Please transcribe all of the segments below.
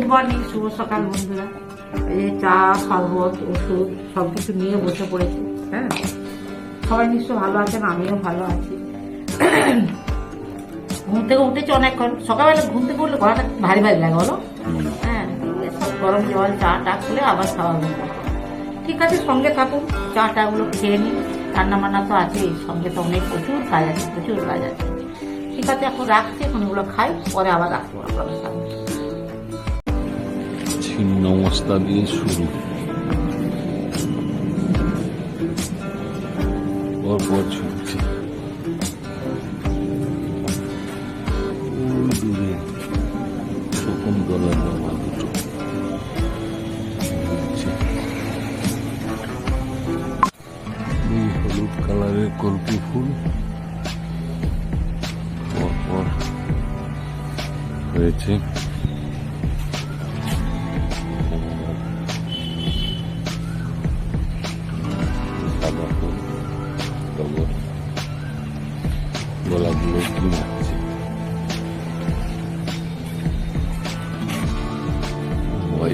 Good morning শুভ সকাল, বন্ধুরা। এই চা, শরবত, ওষুধ সব কিছু নিয়ে বসে পড়েছি হ্যাঁ? সবাই নিশ্চয় ভালো আছেন, আমিও ভালো আছি। ঘুম থেকে উঠেছি অনেকক্ষণ। সকালবেলা ঘুম থেকে উঠলে গলাটা ভারী ভারী লাগে, বলো? হ্যাঁ গরম জল, চা টা খেলে আবার স্বাভাবিক লাগে। ঠিক আছে, সঙ্গে থাকুন চা টাগুলো খেয়ে নিন। রান্না বান্না তো আছেই, সঙ্গে তো অনেক প্রচুর কাজ আছে, প্রচুর কাজ আছে। ঠিক আছে, এখন রাখছি, এখন এগুলো খাই, পরে আবার রাখব আপনাদের সামনে। ছিন্ন মশলা দিয়ে শুরু। পরপর হলুদ কালারের কল্পি ফুল। পরপর হয়েছে। গোলাপগুলো কি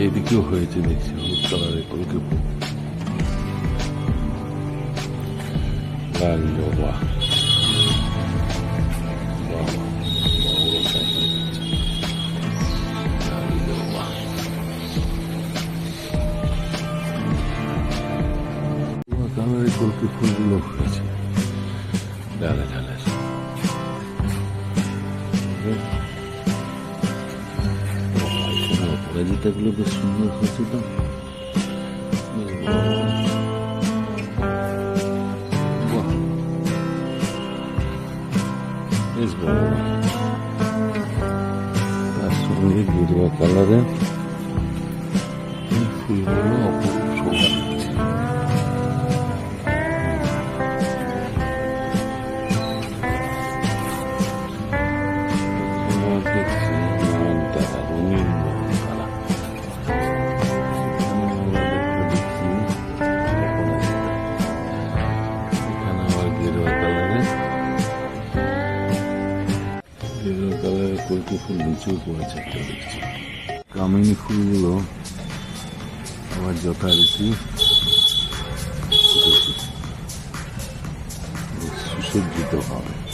এদিকেও হয়েছে দেখছি হলুদ কালারের কলকে ফুল লাল বাহ, হয়েছে। ডালে ডালে সব। এখানে অপরাজিতাগুলো বেশ সুন্দর হয়েছে তো বেশ বড় বড়। বাহ। বেশ বড় বড়। তার সঙ্গে গেরুয়া কালারের এই ফুলগুলো কালারের কলকি ফুল নিচেও পড়েছে একটা দেখছি কামিনী ফুলগুলো আবার যথারীতি। সুসজ্জিত হবে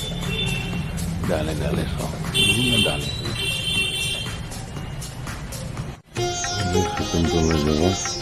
ডালে ডালে সব বিভিন্ন ডালে বেশ শকুন্তলা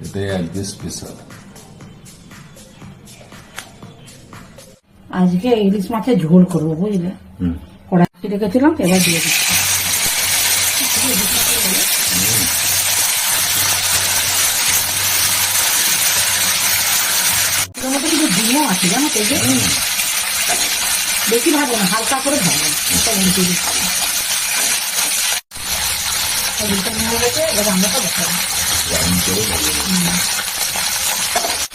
এটাই আজকে স্পেশাল আজকে ইলিশ মাছের ঝোল করব বুঝলে? হুম। কড়াই রেখেছিলাম এবার দিয়ে দিচ্ছি। ডিমও আছে জানো তো বেশি ভাজবো না হালকা করে এটা উল্টে দিচ্ছি। উল্টে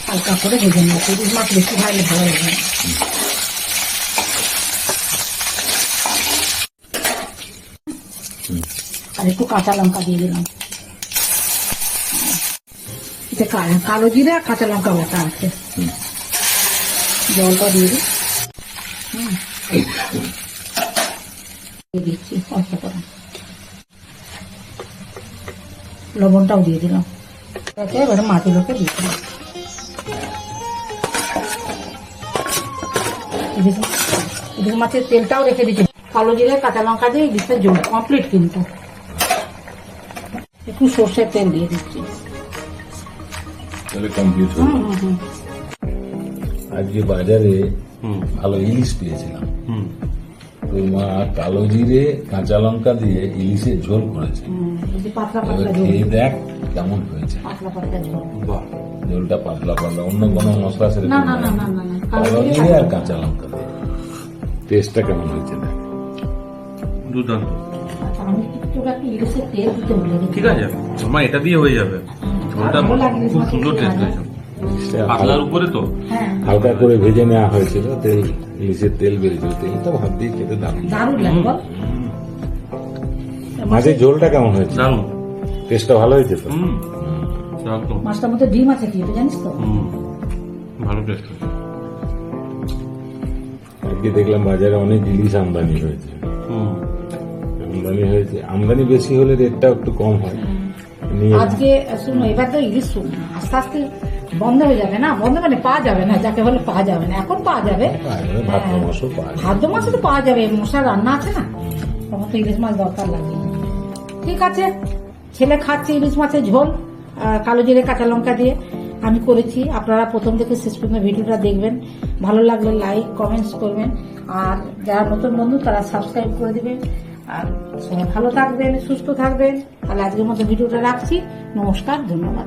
হালকা করে ভেজে নেব ইলিশ মাছ বেশি ভালো লাগে আর একটু কাঁচা লঙ্কা দিয়ে দিলাম। এতে কালো জিরে আর কাঁচা লঙ্কা বাটা আছে। জলটা দিয়ে দিই। দিচ্ছি, অল্প করে লবণটাও দিয়ে দিলাম। তাতে এবার মাছগুলোকে দিয়ে দিলাম। মাছের তেলটাও রেখে দিচ্ছি। কালো জিরে কাঁচা লঙ্কা দিয়ে ইলিশের জল কমপ্লিট কিন্তু। একটু সর্ষের তেল দিয়ে দিচ্ছি। তাহলে কমপ্লিট হুম হলো আজকে বাজারে হুম। ভালো ইলিশ পেয়েছিলাম। হুম তো মা কালো জিরে কাঁচা লঙ্কা দিয়ে ইলিশের ঝোল করেছে। এবার খেয়ে দেখ কেমন হয়েছে। ঝোলটা পাতলা পাতলা অন্য কোনো মশলা সেরকম না না না নাই। না না না কালো জিরে আর কাঁচা লঙ্কা দিয়ে। টেস্টটা কেমন হয়েছে দেখ। দুর্দান্ত আচ্ছা, ঠিক আছে মা এটা দিয়ে হয়ে যাবে। ঝোলটা খুব সুন্দর টেস্ট? হয়েছে। পাতলার উপরে তো? হ্যাঁ। হালকা করে ভেজে নেওয়া হয়েছিল তেল ইলিশের তেল বেরিয়েছিল তেলটা ভাত দিয়ে খেতে দারুণ দারুণ মাছের ঝোলটা কেমন হয়েছে দারুণ। টেস্টটা ভালো হয়েছে তো? মাছটার মধ্যে ডিম আছে কি জানিস তো? ভালো টেস্ট আজকে দেখলাম বাজারে অনেক ইলিশ আমদানি হয়েছে। আমদানি হয়েছে। আমদানি বেশি হলে রেটটা একটু কম হয়। আজকে শুনো এবার তো ইলিশ শুন আস্তে আস্তে বন্ধ হয়ে যাবে না? বন্ধ মানে পাওয়া যাবে না যাকে বলে পাওয়া যাবে না। এখন পাওয়া যাবে। ভাদ্র মাসও ভাদ্র মাসে তো পাওয়া যাবে মশা রান্না আছে না? তখন তো ইলিশ মাছ দরকার লাগে। ঠিক আছে ছেলে খাচ্ছে ইলিশ মাছের ঝোল কালো জিরে কাঁচা লঙ্কা দিয়ে। আমি করেছি আপনারা প্রথম থেকে শেষ পর্যন্ত ভিডিওটা দেখবেন। ভালো লাগলে লাইক কমেন্টস করবেন। আর যারা নতুন বন্ধু তারা সাবস্ক্রাইব করে দেবেন। আর সবাই ভালো থাকবেন সুস্থ থাকবেন। তাহলে আজকের মতো ভিডিওটা রাখছি। নমস্কার ধন্যবাদ।